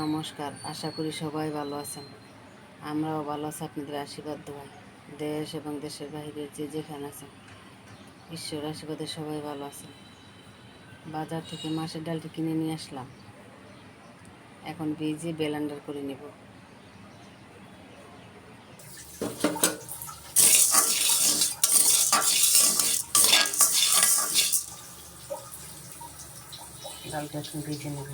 নমস্কার, আশা করি সবাই ভালো আছেন। আমরাও ভালো আছি, আপনাদের আশীর্বাদ দেওয়ায় দেশ এবং দেশের বাইরে যে যেখানে আছেন ঈশ্বর আশীর্বাদে সবাই ভালো আছেন। বাজার থেকে মাছের ডালটি কিনে নিয়ে আসলাম। এখন ভিজে বেলান্ডার করে নেব। ডালটা এখন ভেজে নেব।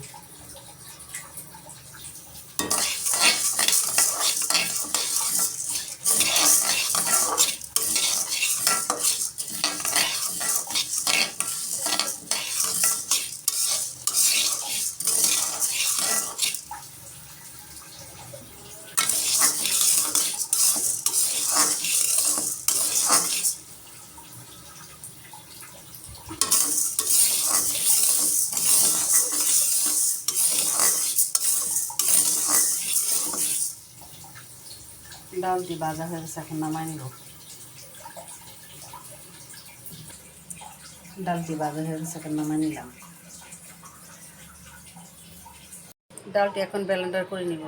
ডালটি ভাজা হয়ে গেছে, এখন নামাই নিব। ডালটি ভাজা হয়ে গেছে, এখন নামাই নিলাম। ডালটি এখন ব্যালেন্ডার করে নিব।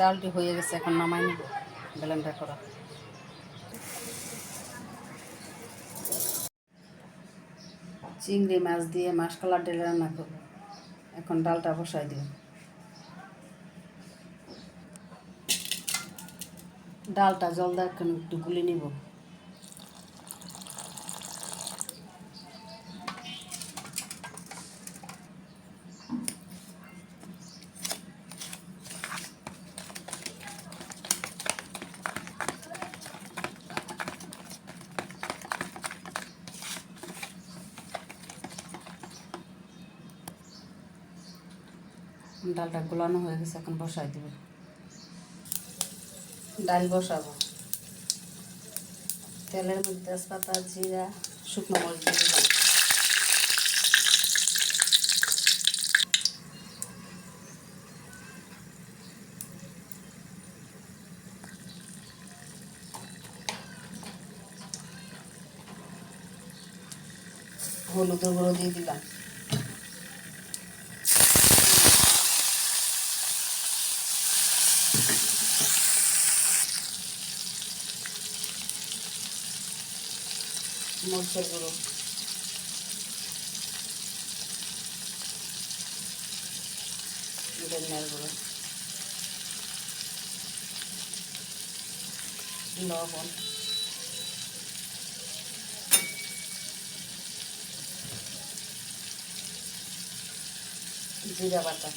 ডালটি হয়ে গেছে, এখন নামাই নিব ব্লেন্ডার করা। চিংড়ি মাছ দিয়ে মাসকলার ডাল রান্না করব। এখন ডালটা বসাই দিব। ডালটা জল দেওয়ার একটু গুলি নিব। ডালটা গোলানো হয়ে গেছে, এখন বসাই দিব। ডাল বসাবো। তেলের মধ্যে তেজপাতা, জিরা, শুকনো মরিচ দিয়ে দিলাম হলুদের গুঁড়ো দিয়ে দিলাম। মরিচের গুঁড়ো ধনিয়ার গুঁড়ো লবণ। জিরা বাটা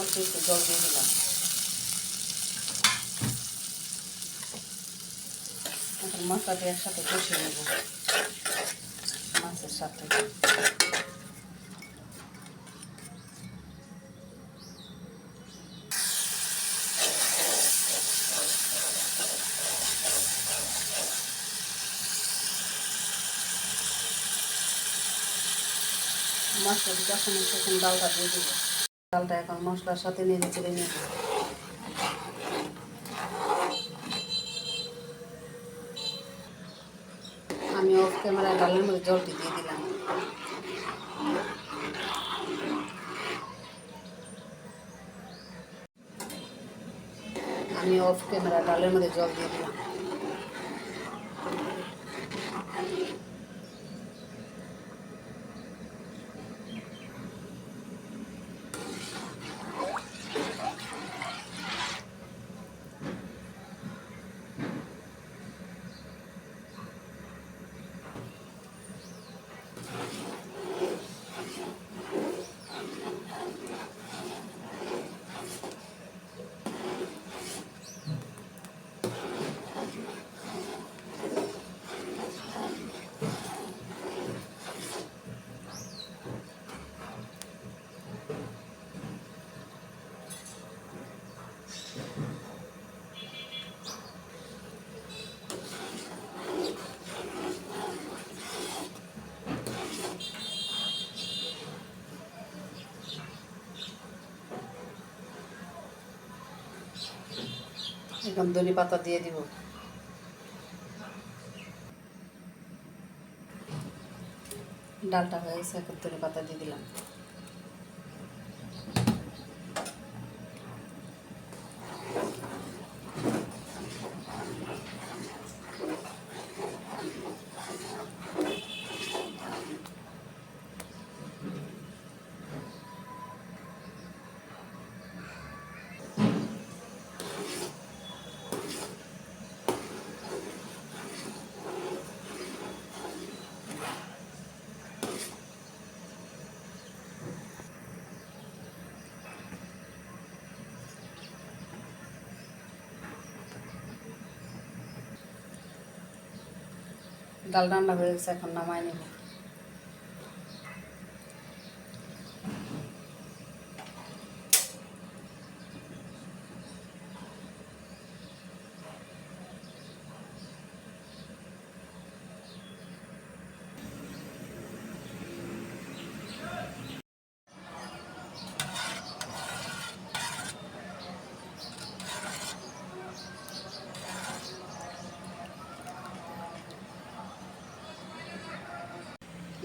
অল্প একটু জল দিয়ে দিলাম। এখন মশলাটা একসাথে কষিয়ে নেব। মাছের সাথে। মশলাটি যখন তখন ডালটা দিয়ে দেবো। ডালটা এখন মশলার সাথে নেড়ে চেড়ে নেব। আমি অফ ক্যামেরায় ডালের মধ্যে জলটি দিয়ে দিলাম। আমি অফ ক্যামেরা ডালের মধ্যে জল দিয়ে দিলাম। এখন ধনে পাতা দিয়ে দিব। ডালটা হয়ে গেছে এখন ধনে পাতা দিয়ে দিলাম। ডাল রান্না হয়ে গেছে এখন নামাই নেব।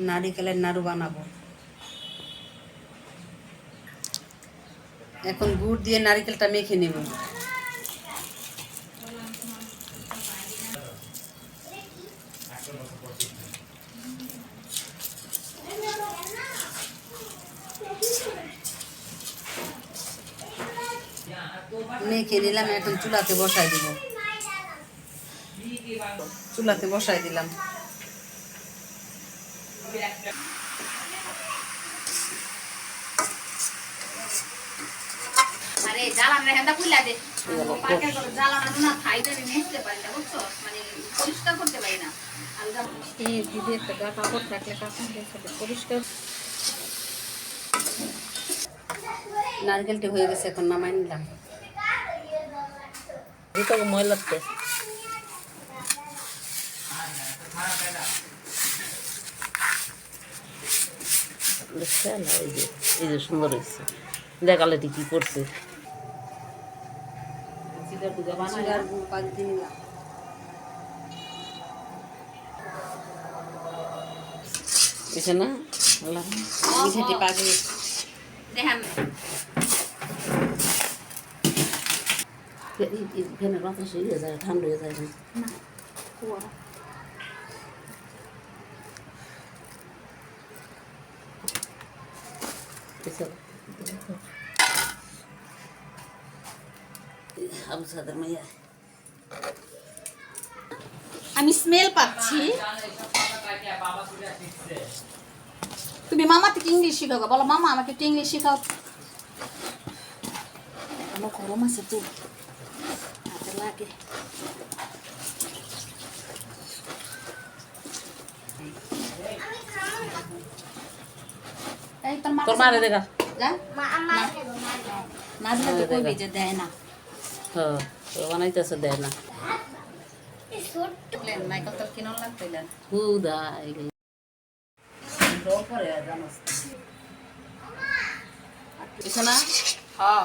নারিকেলের নাড়ু বানাবো। এখন গুড় দিয়ে নারিকেলটা মেখে নেব। মেখে নিলাম, এখন চুলাতে বসাই দিব। চুলাতে বসাই দিলাম। আরে জ্বালান রেহেন্দা খুলে দে পাকের করে জ্বালানো না খাইতে নিতে পারি না বুঝছ? মানে পরিষ্কার করতে পারি না। এই দিদি একটা গা কাপড় থাকলে কাপড় পরিষ্কার। নারকেলটি হয়ে গেছে এখন নামাই নিলাম। ময়লাতে এই যে এই যে সুন্দর হয়েছে। দেখালে কি করছে। চিগার গুড় পাক দিয়ে নিলাম বুঝছে না আল্লাহ মিঠাটি পাক দিয়ে দেখেন ফ্যানের বাতাস হয়ে যায় ঠান্ডা হয়ে যায় আবু সাদের মাইয়া আমি স্মেল পাচ্ছি তুমি মামা থেকে ইংলিশ শিখাও গো। বলো মামা আমাকে একটু ইংলিশ শিখাও আমার গরম আছে তো হাতে লাগে এই তোর মা তোর মারে দেখা যা না দিলে তো কইবে যে দেয় না হ্যাঁ তো বানাইতেছে দেয় না মাইকেল তোর কিনন লাগতো হুদা পরে জানাস বুঝছে না হ্যাঁ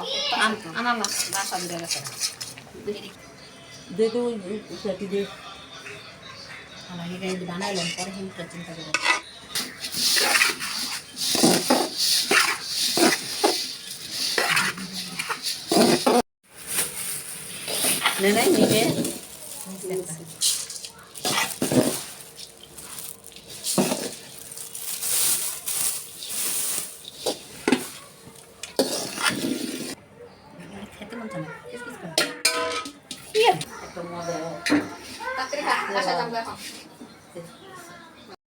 নে নাই নিবে খেতে